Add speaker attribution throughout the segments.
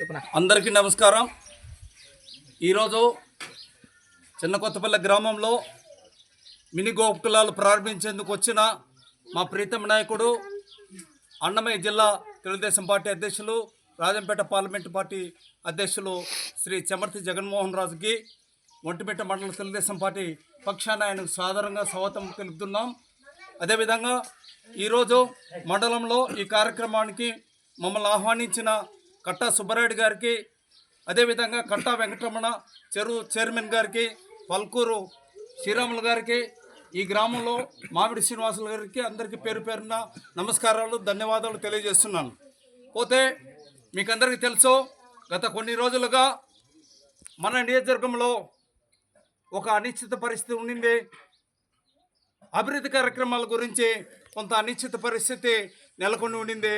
Speaker 1: అందరికీ నమస్కారం. ఈరోజు చిన్న కొత్తపల్లి గ్రామంలో మినీ గోకులాలు ప్రారంభించేందుకు వచ్చిన మా ప్రీతం నాయకుడు అన్నమయ్య జిల్లా తెలుగుదేశం పార్టీ అధ్యక్షులు రాజంపేట పార్లమెంటు పార్టీ అధ్యక్షులు శ్రీ చెమర్తి జగన్మోహన్ రాజుకి ఒంటిమిట్ట మండల తెలుగుదేశం పార్టీ పక్షాన ఆయనకు సాధారణంగా స్వాగతం తెలుపుతున్నాం. అదేవిధంగా ఈరోజు మండలంలో ఈ కార్యక్రమానికి మమ్మల్ని ఆహ్వానించిన కట్టా సుబ్బారెడ్డి గారికి అదేవిధంగా కట్టా వెంకటరమణ చెరువు చైర్మన్ గారికి పల్కూరు శ్రీరాములు గారికి ఈ గ్రామంలో మామిడి శ్రీనివాసులు గారికి అందరికీ పేరు పేరున నమస్కారాలు ధన్యవాదాలు తెలియజేస్తున్నాను. పోతే మీకు అందరికీ తెలుసు గత కొన్ని రోజులుగా మన నియోజకవర్గంలో ఒక అనిశ్చిత పరిస్థితి ఉండింది. అభివృద్ధి కార్యక్రమాల గురించి కొంత అనిశ్చిత పరిస్థితి నెలకొని ఉండింది.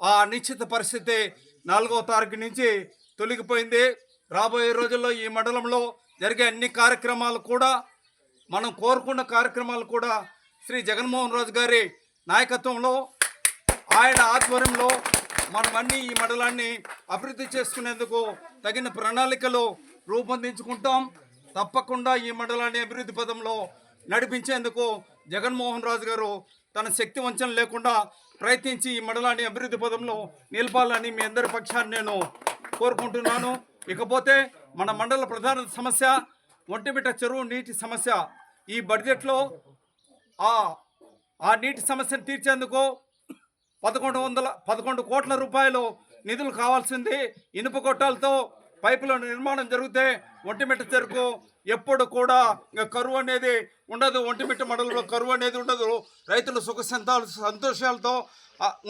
Speaker 1: ఆ అనిశ్చిత పరిస్థితి నాలుగవ తారీఖు నుంచి తొలగిపోయింది. రాబోయే రోజుల్లో ఈ మండలంలో జరిగే అన్ని కార్యక్రమాలు కూడా మనం కోరుకున్న కార్యక్రమాలు కూడా శ్రీ జగన్మోహన్ రాజు గారి నాయకత్వంలో ఆయన ఆధ్వర్యంలో మనమన్నీ ఈ మండలాన్ని అభివృద్ధి చేసుకునేందుకు తగిన ప్రణాళికలు రూపొందించుకుంటాం. తప్పకుండా ఈ మండలాన్ని అభివృద్ధి పదంలో నడిపించేందుకు జగన్మోహన్ రాజు గారు తన శక్తి వంచన లేకుండా ప్రయత్నించి ఈ మండలాన్ని అభివృద్ధి పదంలో నిలపాలని మీ అందరి పక్షాన్ని నేను కోరుకుంటున్నాను. ఇకపోతే మన మండల ప్రధాన సమస్య ఒంటిమిట చెరువు నీటి సమస్య. ఈ బడ్జెట్లో ఆ ఆ నీటి సమస్యను తీర్చేందుకు పదకొండు వందల పదకొండు కోట్ల రూపాయలు నిధులు కావాల్సింది ఇనుప గొట్టాలతో పైపుల నిర్మాణం జరిగితే ఒంటిమిట్ట చెరుకు ఎప్పుడు కూడా కరువు అనేది ఉండదు. ఒంటిమిట్ట మండలంలో కరువు అనేది ఉండదు. రైతులు సుఖ సంతాలు సంతోషాలతో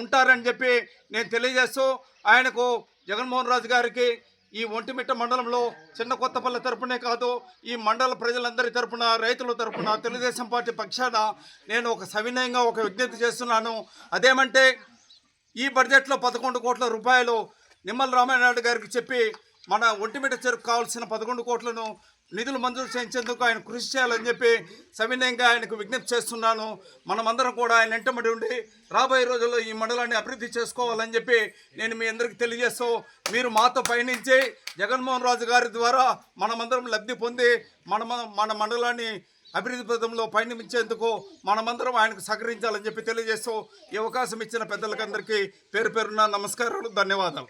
Speaker 1: ఉంటారని చెప్పి నేను తెలియజేస్తూ ఆయనకు జగన్మోహన్ రాజు గారికి ఈ ఒంటిమిట్ట మండలంలో చిన్న కొత్తపల్లి తరపునే కాదు ఈ మండల ప్రజలందరి తరపున రైతుల తరపున తెలుగుదేశం పార్టీ పక్షాన నేను ఒక సవినయంగా ఒక విజ్ఞప్తి చేస్తున్నాను. అదేమంటే ఈ బడ్జెట్లో పదకొండు కోట్ల రూపాయలు నిమ్మల రామానాయుడు గారికి చెప్పి మన ఒంటిమిట చెరుకు కావాల్సిన పదకొండు కోట్లను నిధులు మంజూరు చేయించేందుకు ఆయన కృషి చేయాలని చెప్పి సవినయంగా ఆయనకు విజ్ఞప్తి చేస్తున్నాను. మనమందరం కూడా ఆయన వెంటబడి ఉండి రాబోయే రోజుల్లో ఈ మండలాన్ని అభివృద్ధి చేసుకోవాలని చెప్పి నేను మీ అందరికీ తెలియజేస్తూ మీరు మాతో పయనించి జగన్మోహన్ రాజు గారి ద్వారా మనమందరం లబ్ధి పొంది మన మన మండలాన్ని అభివృద్ధి పథంలో పయనించేందుకు మనమందరం ఆయనకు సహకరించాలని చెప్పి తెలియజేస్తూ ఈ అవకాశం ఇచ్చిన పెద్దలకందరికీ పేరు పేరున నమస్కారాలు ధన్యవాదాలు.